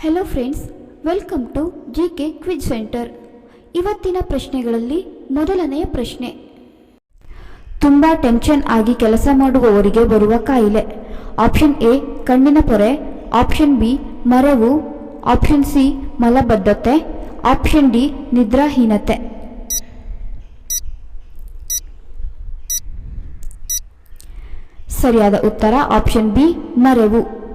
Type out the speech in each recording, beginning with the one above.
Hello friends welcome to G K quiz centre ಇವತ್ತಿನ ಪ್ರಶ್ನೆಗಳಲ್ಲಿ ಮೊದಲನೆಯ ಪ್ರಶ್ನೆ. ತುಂಬ ಟೆನ್ಷನ್ ಆಗಿ ಕೆಲಸ ಮಾಡುವವರಿಗೆ ಬರುವ ಕಾಯಿಲೆ. ಆಪ್ಷನ್ ಎ ಕಣ್ಣಿನ ಪೊರೆ. ಆಪ್ಷನ್ ಬಿ ಮರೆವು. ಆಪ್ಷನ್ ಸಿ ಮಲಬದ್ಧತೆ. ಆಪ್ಷನ್ ಡಿ ನಿದ್ರಾಹೀನತೆ. ಸರಿಯಾದ ಉತ್ತರ ಆಪ್ಷನ್ ಬಿ ಮರೆವು.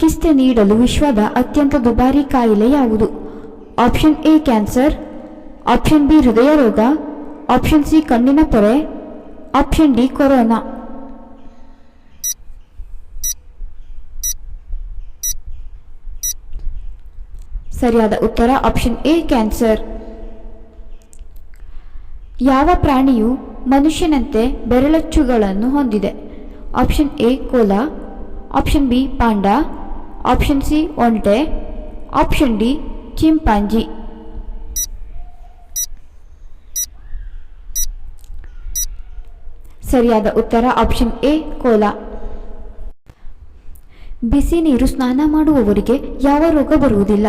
ಚಿಕಿತ್ಸೆ ನೀಡಲು ವಿಶ್ವದ ಅತ್ಯಂತ ದುಬಾರಿ ಕಾಯಿಲೆ ಯಾವುದು? Option A, cancer. Option B, ಹೃದಯ ರೋಗ. ಆಪ್ಷನ್ ಸಿ, ಕಣ್ಣಿನ ಪೊರೆ. Option D, corona. ಸರಿಯಾದ ಉತ್ತರ ಆಪ್ಷನ್ ಎ, ಕ್ಯಾನ್ಸರ್. ಯಾವ ಪ್ರಾಣಿಯು ಮನುಷ್ಯನಂತೆ ಬೆರಳಚ್ಚುಗಳನ್ನು ಹೊಂದಿದೆ? Option A, koala. Option B, panda. Option C ಒಂಟೆ ಆಪ್ಷನ್ ಡಿ ಚಿಂಪಾಂಜಿ ಸರಿಯಾದ ಉತ್ತರ ಆಪ್ಷನ್ ಎ ಕೋಲ. ಬಿಸಿ ನೀರು ಸ್ನಾನ ಮಾಡುವವರಿಗೆ ಯಾವ ರೋಗ ಬರುವುದಿಲ್ಲ?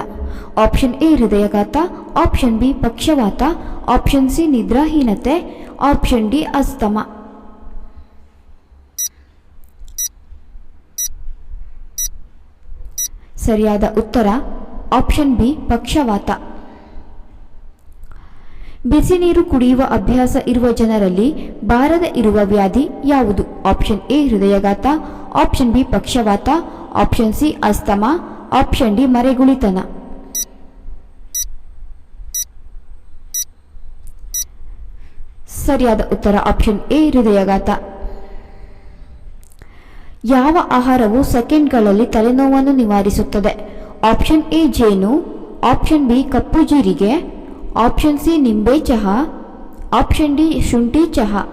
ಆಪ್ಷನ್ ಎ ಹೃದಯಘಾತ. ಆಪ್ಷನ್ ಬಿ ಪಕ್ಷವಾತ. ಆಪ್ಷನ್ ಸಿ ನಿದ್ರಾಹೀನತೆ. Option D asthma. ಸರಿಯಾದ ಉತ್ತರ? Option B, ಪಕ್ಷವಾತ. ಬಿಸಿ ನೀರು ಕುಡಿಯುವ ಅಭ್ಯಾಸ ಇರುವ ಜನರಲ್ಲಿ ಬಾರದ ಇರುವ ವ್ಯಾಧಿ ಯಾವುದು? ಆಪ್ಷನ್ ಎ, ಹೃದಯಘಾತ. Option B, ಪಕ್ಷವಾತ. Option C, asthma. Option D, ಮರೆಗುಳಿತನ. ಸರಿಯಾದ ಉತ್ತರ ಆಪ್ಷನ್ ಎ, ಹೃದಯಘಾತ. ಯಾವ ಆಹಾರವು ಸೆಕೆಂಡ್ಗಳಲ್ಲಿ ತಲೆನೋವನ್ನು ನಿವಾರಿಸುತ್ತದೆ? ಆಪ್ಷನ್ ಎ ಜೇನು, ಆಪ್ಷನ್ ಬಿ ಕಪ್ಪು ಜೀರಿಗೆ, ಆಪ್ಷನ್ ಸಿ ನಿಂಬೆ ಚಹಾ, ಆಪ್ಷನ್ ಡಿ ಶುಂಠಿ ಚಹಾ.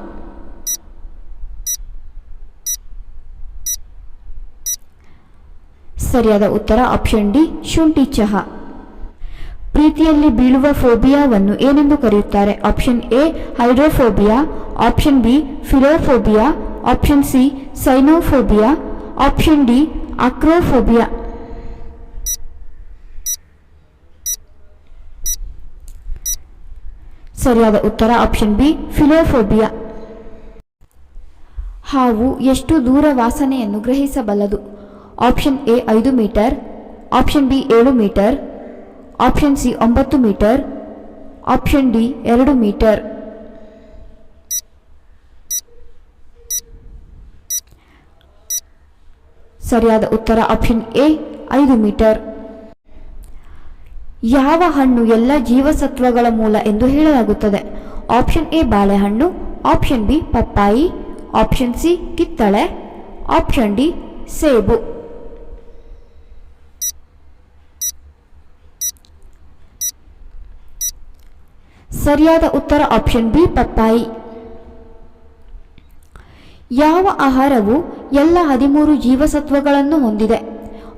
ಸರಿಯಾದ ಉತ್ತರ ಆಪ್ಷನ್ ಡಿ ಶುಂಠಿ ಚಹಾ. ಪ್ರೀತಿಯಲ್ಲಿ ಬೀಳುವ ಫೋಬಿಯಾವನ್ನು ಏನೆಂದು ಕರೆಯುತ್ತಾರೆ? Option A hydrophobia, option B philophobia option C cynophobia option D acrophobia ಸರಿಯಾದ ಉತ್ತರ ಆಪ್ಷನ್ ಬಿ ಫಿಲೋಫೋಬಿಯಾ ಹಾವು ಎಷ್ಟು ದೂರ ವಾಸನೆಯನ್ನು ಗ್ರಹಿಸಬಲ್ಲದು? ಆಪ್ಷನ್ ಎ ಐದು ಮೀಟರ್. ಆಪ್ಷನ್ ಬಿ ಏಳು ಮೀಟರ್. ಆಪ್ಷನ್ ಸಿ ಒಂಬತ್ತು ಮೀಟರ್. ಆಪ್ಷನ್ ಡಿ ಎರಡು ಮೀಟರ್. ಸರಿಯಾದ ಉತ್ತರ ಆಪ್ಷನ್ ಎ, ಐದು ಮೀಟರ್. ಯಾವ ಹಣ್ಣು ಎಲ್ಲ ಜೀವಸತ್ವಗಳ ಮೂಲ ಎಂದು ಹೇಳಲಾಗುತ್ತದೆ? ಆಪ್ಷನ್ ಎ ಬಾಳೆಹಣ್ಣು, ಆಪ್ಷನ್ ಬಿ ಪಪ್ಪಾಯಿ, ಆಪ್ಷನ್ ಸಿ ಕಿತ್ತಳೆ, ಆಪ್ಷನ್ ಡಿ ಸೇಬು. ಸರಿಯಾದ ಉತ್ತರ ಆಪ್ಷನ್ ಬಿ ಪಪ್ಪಾಯಿ. ಯಾವ ಆಹಾರವು ಎಲ್ಲ ಹದಿಮೂರು ಜೀವಸತ್ವಗಳನ್ನು ಹೊಂದಿದೆ?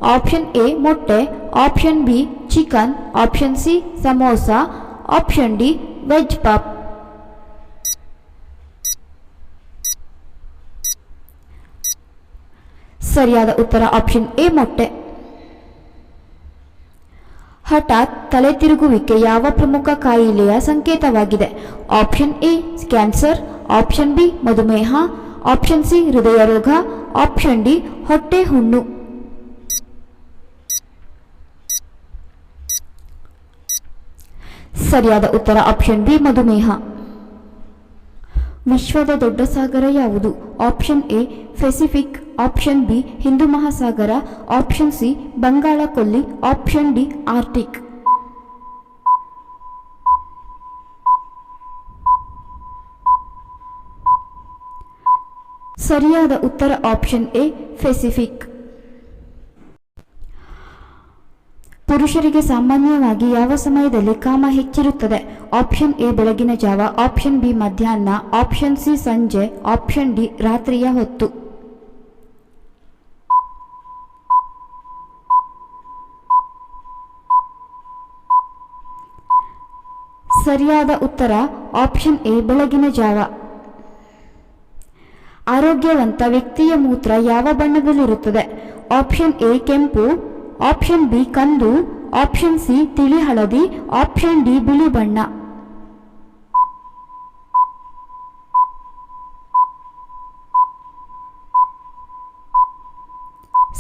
ಆಪ್ಷನ್ ಎ, ಮೊಟ್ಟೆ. Option B, chicken. Option C, samosa. Option D, veg puff. ಸರಿಯಾದ ಉತ್ತರ ಆಪ್ಷನ್ ಎ, ಮೊಟ್ಟೆ. ಹಠಾತ್ ತಲೆ ತಿರುಗುವಿಕೆ ಯಾವ ಪ್ರಮುಖ ಕಾಯಿಲೆಯ ಸಂಕೇತವಾಗಿದೆ? Option A, cancer. Option B, ಮಧುಮೇಹ. ಆಪ್ಷನ್ ಸಿ ಹೃದಯ ರೋಗ ಆಪ್ಷನ್ ಡಿ ಹೊಟ್ಟೆ ಹುಣ್ಣು. ಸರಿಯಾದ ಉತ್ತರ ಆಪ್ಷನ್ ಬಿ ಮಧುಮೇಹ. ವಿಶ್ವದ ದೊಡ್ಡ ಸಾಗರ ಯಾವುದು? Option A Pacific option B Hindu ಮಹಾಸಾಗರ. ಆಪ್ಷನ್ ಸಿ ಬಂಗಾಳ ಕೊಲ್ಲಿ ಆಪ್ಷನ್ ಡಿ ಆರ್ಟಿಕ್ ಸರಿಯಾದ ಉತ್ತರ ಆಪ್ಷನ್ ಎ ಪೆಸಿಫಿಕ್ ಪುರುಷರಿಗೆ ಸಾಮಾನ್ಯವಾಗಿ ಯಾವ ಸಮಯದಲ್ಲಿ ಕಾಮ ಹೆಚ್ಚಿರುತ್ತದೆ? ಆಪ್ಷನ್ ಎ ಬೆಳಗಿನ ಜಾವ. ಆಪ್ಷನ್ ಬಿ ಮಧ್ಯಾಹ್ನ. ಆಪ್ಷನ್ ಸಿ ಸಂಜೆ. ಆಪ್ಷನ್ ಡಿ ರಾತ್ರಿಯ ಹೊತ್ತು. ಸರಿಯಾದ ಉತ್ತರ ಆಪ್ಷನ್ ಎ ಬೆಳಗಿನ ಜಾವ. ಆರೋಗ್ಯವಂತ ವ್ಯಕ್ತಿಯ ಮೂತ್ರ ಯಾವ ಬಣ್ಣದಲ್ಲಿರುತ್ತದೆ? ಆಪ್ಷನ್ ಎ ಕೆಂಪು, ಆಪ್ಷನ್ ಬಿ ಕಂದು, ಆಪ್ಷನ್ ಸಿ ತಿಳಿ ಹಳದಿ, ಆಪ್ಷನ್ ಡಿ ಬಿಳಿ ಬಣ್ಣ.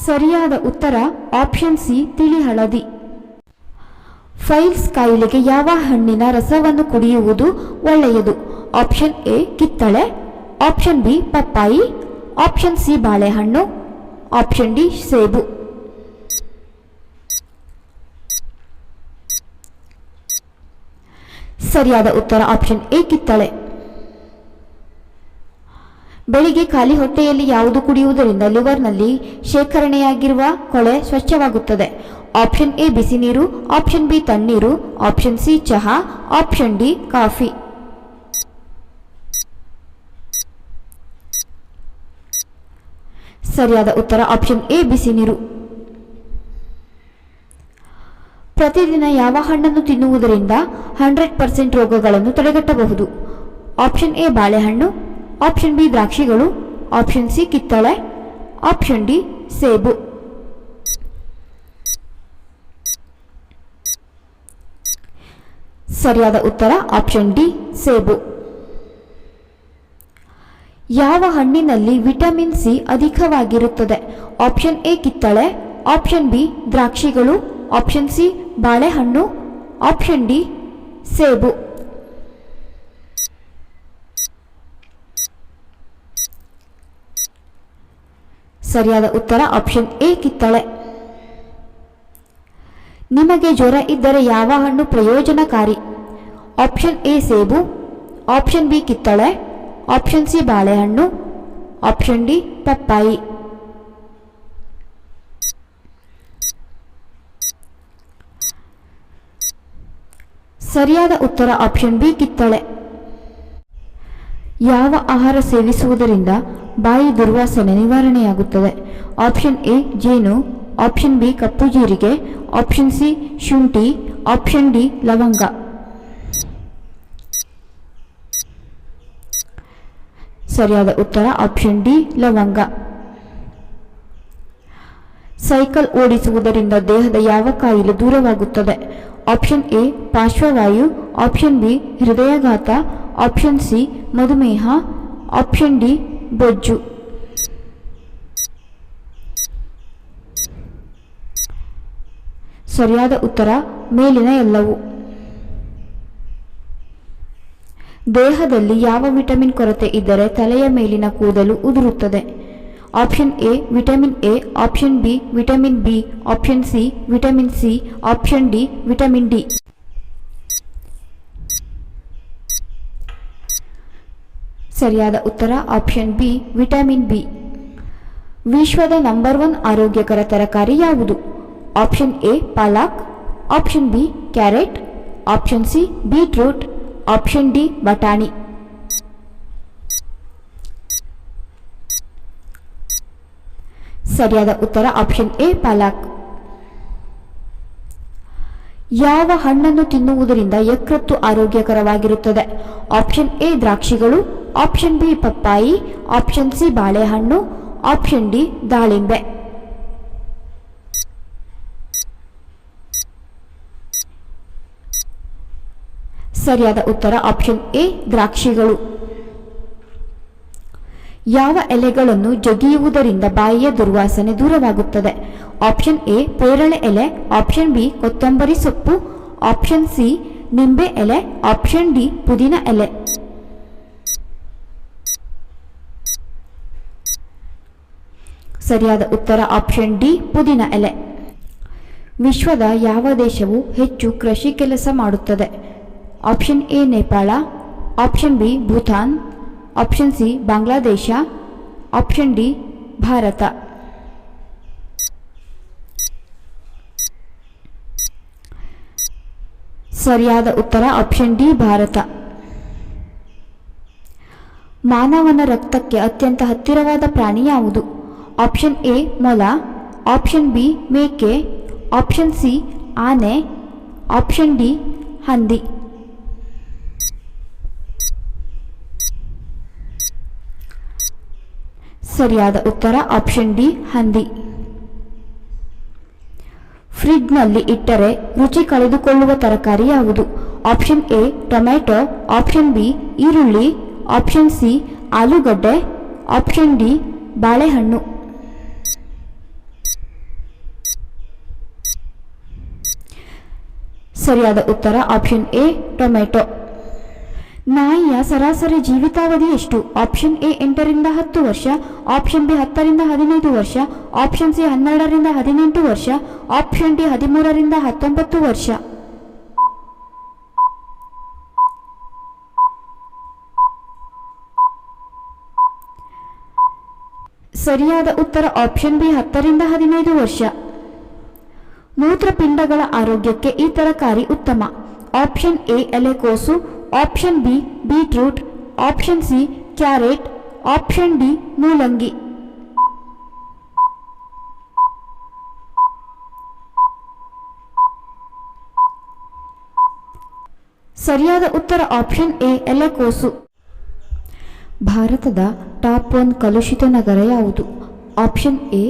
ಸರಿಯಾದ ಉತ್ತರ ಆಪ್ಷನ್ ಸಿ ತಿಳಿ ಹಳದಿ. ಫೈಲ್ಸ್ ಕಾಯಿಲೆಗೆ ಯಾವ ಹಣ್ಣಿನ ರಸವನ್ನು ಕುಡಿಯುವುದು ಒಳ್ಳೆಯದು? ಆಪ್ಷನ್ ಎ ಕಿತ್ತಳೆ ಆಪ್ಷನ್ ಬಿ ಪಪ್ಪಾಯಿ ಆಪ್ಷನ್ ಸಿ ಬಾಳೆಹಣ್ಣು ಆಪ್ಷನ್ ಡಿ ಸೇಬು ಸರಿಯಾದ ಉತ್ತರ ಆಪ್ಷನ್ ಎ ಕಿತ್ತಳೆ ಬೆಳಿಗ್ಗೆ ಖಾಲಿ ಹೊಟ್ಟೆಯಲ್ಲಿ ಯಾವುದು ಕುಡಿಯುವುದರಿಂದ ಲಿವರ್ನಲ್ಲಿ ಶೇಖರಣೆಯಾಗಿರುವ ಕೊಳೆ ಸ್ವಚ್ಛವಾಗುತ್ತದೆ. ಆಪ್ಷನ್ ಎ ಬಿಸಿ ನೀರು. ಆಪ್ಷನ್ ಬಿ ತಣ್ಣೀರು. ಆಪ್ಷನ್ ಸಿ ಚಹಾ. Option D coffee. ಸರಿಯಾದ ಉತ್ತರ ಆಪ್ಷನ್ ಎ ಬಿಸಿ ನೀರು. ಪ್ರತಿದಿನ ಯಾವ ಹಣ್ಣನ್ನು ತಿನ್ನುವುದರಿಂದ ಹಂಡ್ರೆಡ್ ಪರ್ಸೆಂಟ್ ರೋಗಗಳನ್ನು ತಡೆಗಟ್ಟಬಹುದು? ಆಪ್ಷನ್ ಎ, ಬಾಳೆಹಣ್ಣು. ಆಪ್ಷನ್ ಬಿ, ದ್ರಾಕ್ಷಿಗಳು. ಆಪ್ಷನ್ ಸಿ, ಕಿತ್ತಳೆ. ಆಪ್ಷನ್ ಡಿ, ಸೇಬು. ಸರಿಯಾದ ಉತ್ತರ ಆಪ್ಷನ್ ಡಿ, ಸೇಬು. ಯಾವ ಹಣ್ಣಿನಲ್ಲಿ ವಿಟಮಿನ್ ಸಿ ಅಧಿಕವಾಗಿರುತ್ತದೆ? ಆಪ್ಷನ್ ಎ ಕಿತ್ತಳೆ, ಆಪ್ಷನ್ ಬಿ ದ್ರಾಕ್ಷಿಗಳು, ಆಪ್ಷನ್ ಸಿ ಬಾಳೆಹಣ್ಣು, ಆಪ್ಷನ್ ಡಿ ಸೇಬು. ಸರಿಯಾದ ಉತ್ತರ ಆಪ್ಷನ್ ಎ ಕಿತ್ತಳೆ. ನಿಮಗೆ ಜ್ವರ ಇದ್ದರೆ ಯಾವ ಹಣ್ಣು ಪ್ರಯೋಜನಕಾರಿ? ಆಪ್ಷನ್ ಎ ಸೇಬು, ಆಪ್ಷನ್ ಬಿ ಕಿತ್ತಳೆ ಆಪ್ಷನ್ ಸಿ ಬಾಳೆಹಣ್ಣು. ಆಪ್ಷನ್ ಡಿ ಪಪ್ಪಾಯಿ. ಸರಿಯಾದ ಉತ್ತರ ಆಪ್ಷನ್ ಬಿ ಕಿತ್ತಳೆ. ಯಾವ ಆಹಾರ ಸೇವಿಸುವುದರಿಂದ ಬಾಯಿ ದುರ್ವಾಸನೆ ನಿವಾರಣೆಯಾಗುತ್ತದೆ? ಆಪ್ಷನ್ ಎ ಜೇನು. ಆಪ್ಷನ್ ಬಿ ಕಪ್ಪು ಜೀರಿಗೆ. ಆಪ್ಷನ್ ಸಿ ಶುಂಠಿ. ಆಪ್ಷನ್ ಡಿ ಲವಂಗ. ಸರಿಯಾದ ಉತ್ತರ ಆಪ್ಷನ್ ಡಿ, ಲವಂಗ. ಸೈಕಲ್ ಓಡಿಸುವುದರಿಂದ ದೇಹದ ಯಾವ ಕಾಯಿಲೆ ದೂರವಾಗುತ್ತದೆ? ಆಪ್ಷನ್ ಎ, ಪಾರ್ಶ್ವವಾಯು. ಆಪ್ಷನ್ ಬಿ, ಹೃದಯಾಘಾತ. ಆಪ್ಷನ್ ಸಿ, ಮಧುಮೇಹ. ಆಪ್ಷನ್ ಡಿ, ಬೊಜ್ಜು. ಸರಿಯಾದ ಉತ್ತರ, ಮೇಲಿನ ಎಲ್ಲವು. ದೇಹದಲ್ಲಿ ಯಾವ ವಿಟಮಿನ್ ಕೊರತೆ ಇದ್ದರೆ ತಲೆಯ ಮೇಲಿನ ಕೂದಲು ಉದುರುತ್ತದೆ. Option A, vitamin A, option B, vitamin B, option C, vitamin C, option D, vitamin D. ಸರಿಯಾದ ಉತ್ತರ, ಆಪ್ಷನ್ ಬಿ, ವಿಟಮಿನ್ ಬಿ. ವಿಶ್ವದ ನಂಬರ್ ಒನ್ ಆರೋಗ್ಯಕರ ತರಕಾರಿ ಯಾವುದು? Option A, palak, option B, carrot, option C, beetroot. Option D ಬಟಾಣಿ ಸರಿಯಾದ ಉತ್ತರ option A ಪಾಲಕ್ ಯಾವ ಹಣ್ಣನ್ನು ತಿನ್ನುವುದರಿಂದ ಯಕೃತ್ತು ಆರೋಗ್ಯಕರವಾಗಿರುತ್ತದೆ? ಆಪ್ಷನ್ ಎ ದ್ರಾಕ್ಷಿಗಳು. ಆಪ್ಷನ್ ಬಿ ಪಪ್ಪಾಯಿ. ಆಪ್ಷನ್ ಸಿ ಬಾಳೆಹಣ್ಣು. ಆಪ್ಷನ್ ಡಿ ದಾಳಿಂಬೆ. ಸರಿಯಾದ ಉತ್ತರ ಆಪ್ಷನ್ ಎ, ದ್ರಾಕ್ಷಿಗಳು. ಯಾವ ಎಲೆಗಳನ್ನು ಜಗಿಯುವುದರಿಂದ ಬಾಯಿಯ ದುರ್ವಾಸನೆ ದೂರವಾಗುತ್ತದೆ? ಆಪ್ಷನ್ ಎ, ಪೇರಳೆ ಎಲೆ. ಆಪ್ಷನ್ ಬಿ, ಕೊತ್ತಂಬರಿ ಸೊಪ್ಪು. ಆಪ್ಷನ್ ಸಿ, ನಿಂಬೆ ಎಲೆ. ಆಪ್ಷನ್ ಡಿ, ಪುದೀನ ಎಲೆ. ಸರಿಯಾದ ಉತ್ತರ ಆಪ್ಷನ್ ಡಿ, ಪುದೀನ ಎಲೆ. ವಿಶ್ವದ ಯಾವ ದೇಶವು ಹೆಚ್ಚು ಕೃಷಿ ಕೆಲಸ ಮಾಡುತ್ತದೆ? Option A Nepal option B Bhutan option C Bangladesh option D Bharat ಸರಿಯಾದ ಉತ್ತರ ಆಪ್ಷನ್ ಡಿ ಭಾರತ ಮಾನವನ ರಕ್ತಕ್ಕೆ ಅತ್ಯಂತ ಹತ್ತಿರವಾದ ಪ್ರಾಣಿ ಯಾವುದು ಆಪ್ಷನ್ ಎ ಮೊಲ ಆಪ್ಷನ್ ಬಿ ಮೇಕೆ ಆಪ್ಷನ್ ಸಿ ಆನೆ ಆಪ್ಷನ್ ಡಿ ಹಂದಿ ಸರಿಯಾದ ಉತ್ತರ ಆಪ್ಷನ್ ಡಿ, ಹಂದಿ. ಫ್ರಿಡ್ಜ್ನಲ್ಲಿ ಇಟ್ಟರೆ ರುಚಿ ಕಳೆದುಕೊಳ್ಳುವ ತರಕಾರಿ ಯಾವುದು? Option A tomato option B ಈರುಳ್ಳಿ. ಆಪ್ಷನ್ ಸಿ ಆಲೂಗಡ್ಡೆ. ಆಪ್ಷನ್ ಡಿ ಬಾಳೆಹಣ್ಣು. ಸರಿಯಾದ ಉತ್ತರ ಆಪ್ಷನ್ ಎ ಟೊಮೆಟೊ ನಾಯಿಯ ಸರಾಸರಿ ಜೀವಿತಾವಧಿ ಎಷ್ಟು? ಆಪ್ಷನ್ ಎ ಎಂಟರಿಂದ ಹತ್ತು ವರ್ಷ ಆಪ್ಷನ್ ಬಿ ಹತ್ತರಿಂದ ಹದಿನೈದು ವರ್ಷ ಆಪ್ಷನ್ ಸಿ ಹನ್ನೆರಡರಿಂದ ಹದಿನೆಂಟು ವರ್ಷ ಆಪ್ಷನ್ ಡಿ ಹದಿಮೂರರಿಂದ ಹತ್ತೊಂಬತ್ತು ವರ್ಷ. ಸರಿಯಾದ ಉತ್ತರ ಆಪ್ಷನ್ ಬಿ ಹತ್ತರಿಂದ ಹದಿನೈದು ವರ್ಷ. ಮೂತ್ರಪಿಂಡಗಳ ಆರೋಗ್ಯಕ್ಕೆ ಈ ತರಕಾರಿ ಉತ್ತಮ. ಆಪ್ಷನ್ ಎ ಎಲೆಕೋಸು option B beetroot option C carrot option D ಮೂಲಂಗಿ ಸರಿಯಾದ ಉತ್ತರ ಆಪ್ಷನ್ ಎ ಎಲೆಕೋಸು. ಭಾರತದ ಟಾಪ್ ಒನ್ ಕಲುಷಿತ ನಗರ ಯಾವುದು? Option A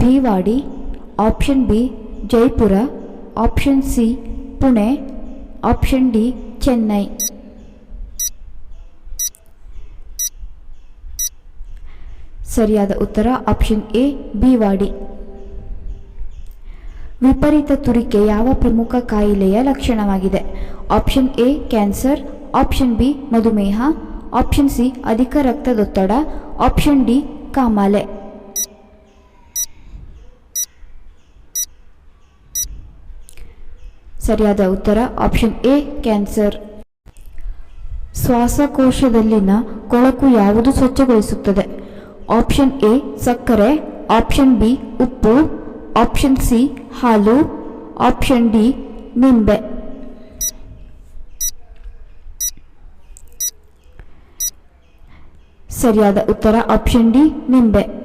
Bhiwadi option B Jaipur. Option C Pune. Option D Chennai. ಸರಿಯಾದ ಉತ್ತರ ಆಪ್ಷನ್ ಎ ಬಿವಾಡಿ ವಿಪರೀತ ತುರಿಕೆ ಯಾವ ಪ್ರಮುಖ ಕಾಯಿಲೆಯ ಲಕ್ಷಣವಾಗಿದೆ? Option A, cancer. Option B, ಮಧುಮೇಹ. ಆಪ್ಷನ್ ಸಿ, ಅಧಿಕ ರಕ್ತದೊತ್ತಡ. ಆಪ್ಷನ್ ಡಿ, ಕಾಮಾಲೆ. ಸರಿಯಾದ ಉತ್ತರ ಆಪ್ಷನ್ ಎ, ಕ್ಯಾನ್ಸರ್. ಶ್ವಾಸಕೋಶದಲ್ಲಿನ ಕೊಳಕು ಯಾವುದು ಸ್ವಚ್ಛಗೊಳಿಸುತ್ತದೆ? ಆಪ್ಷನ್ ಎ ಸಕ್ಕರೆ. ಆಪ್ಷನ್ ಬಿ ಉಪ್ಪು. ಆಪ್ಷನ್ ಸಿ ಹಾಲು. ಆಪ್ಷನ್ ಡಿ ನಿಂಬೆ. ಸರಿಯಾದ ಉತ್ತರ ಆಪ್ಷನ್ ಡಿ ನಿಂಬೆ.